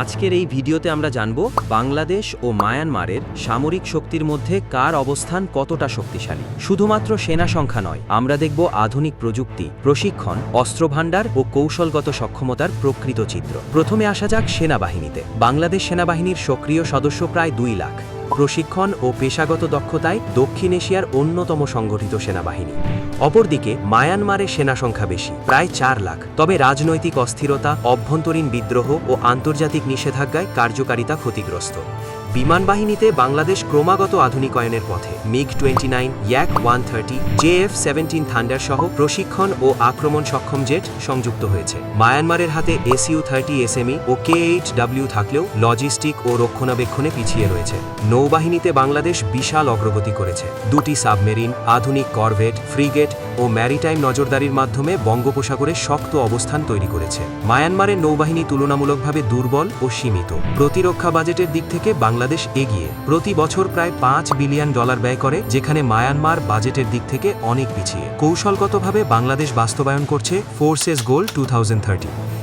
আজকের এই ভিডিওতে আমরা জানব বাংলাদেশ ও মায়ানমারের সামরিক শক্তির মধ্যে কার অবস্থান কতটা শক্তিশালী। শুধুমাত্র সেনা সংখ্যা নয়, আমরা দেখব আধুনিক প্রযুক্তি, প্রশিক্ষণ, অস্ত্রভাণ্ডার ও কৌশলগত সক্ষমতার প্রকৃত চিত্র। প্রথমে আসা যাক সেনাবাহিনীতে। বাংলাদেশ সেনাবাহিনীর সক্রিয় সদস্য প্রায় দুই লাখ। প্রশিক্ষণ ও পেশাগত দক্ষতায় দক্ষিণ এশিয়ার অন্যতম সংগঠিত সেনাবাহিনী। অপরদিকে মায়ানমারে সেনা সংখ্যা বেশি, প্রায় চার লাখ। তবে রাজনৈতিক অস্থিরতা, অভ্যন্তরীণ বিদ্রোহ ও আন্তর্জাতিক নিষেধাজ্ঞায় কার্যকারিতা ক্ষতিগ্রস্ত। বিমান বাহিনীতে বাংলাদেশ ক্রমাগত আধুনিকায়নের পথে MiG twenty nine Yak one thirty JF seventeen thunder সহ প্রশিক্ষণ ও আক্রমণ সক্ষম জেট সংযুক্ত হয়েছে। মায়ানমারের হাতে এসইউ থার্টি, এসএমই ও কে এইচ ডাব্লিউ থাকলেও লজিস্টিক ও রক্ষণাবেক্ষণে পিছিয়ে রয়েছে। নৌবাহিনীতে বাংলাদেশ বিশাল অগ্রগতি করেছে। দুটি সাবমেরিন, আধুনিক করভেট, ফ্রিগেট ও ম্যারিটাইম নজরদারির মাধ্যমে বঙ্গোপসাগরে শক্ত অবস্থান তৈরি করেছে। মায়ানমারের নৌবাহিনী তুলনামূলকভাবে দুর্বল ও সীমিত। প্রতিরক্ষা বাজেটের দিক থেকে বাংলাদেশ এগিয়ে। প্রতি বছর প্রায় পাঁচ বিলিয়ন ডলার ব্যয় করে, যেখানে মায়ানমার বাজেটের দিক থেকে অনেক পিছিয়ে। কৌশলগতভাবে বাংলাদেশ বাস্তবায়ন করছে ফোর্সেস গোল টু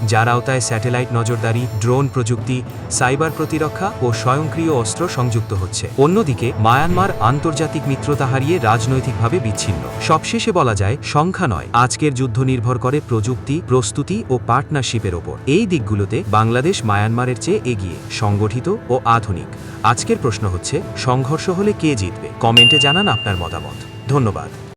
যার আওতায় স্যাটেলাইট নজরদারি, ড্রোন প্রযুক্তি, সাইবার প্রতিরক্ষা ও স্বয়ংক্রিয় অস্ত্র সংযুক্ত হচ্ছে। অন্যদিকে, মায়ানমার আন্তর্জাতিক মিত্রতা হারিয়ে রাজনৈতিকভাবে বিচ্ছিন্ন। সবশেষে বলা যায়, সংখ্যা নয়। আজকের যুদ্ধ নির্ভর করে প্রযুক্তি, প্রস্তুতি ও পার্টনারশিপের ওপর। এই দিকগুলোতে বাংলাদেশ মায়ানমারের চেয়ে এগিয়ে, সংগঠিত ও আধুনিক। আজকের প্রশ্ন হচ্ছে, সংঘর্ষ হলে কে জিতবে? কমেন্টে জানান আপনার মতামত। ধন্যবাদ।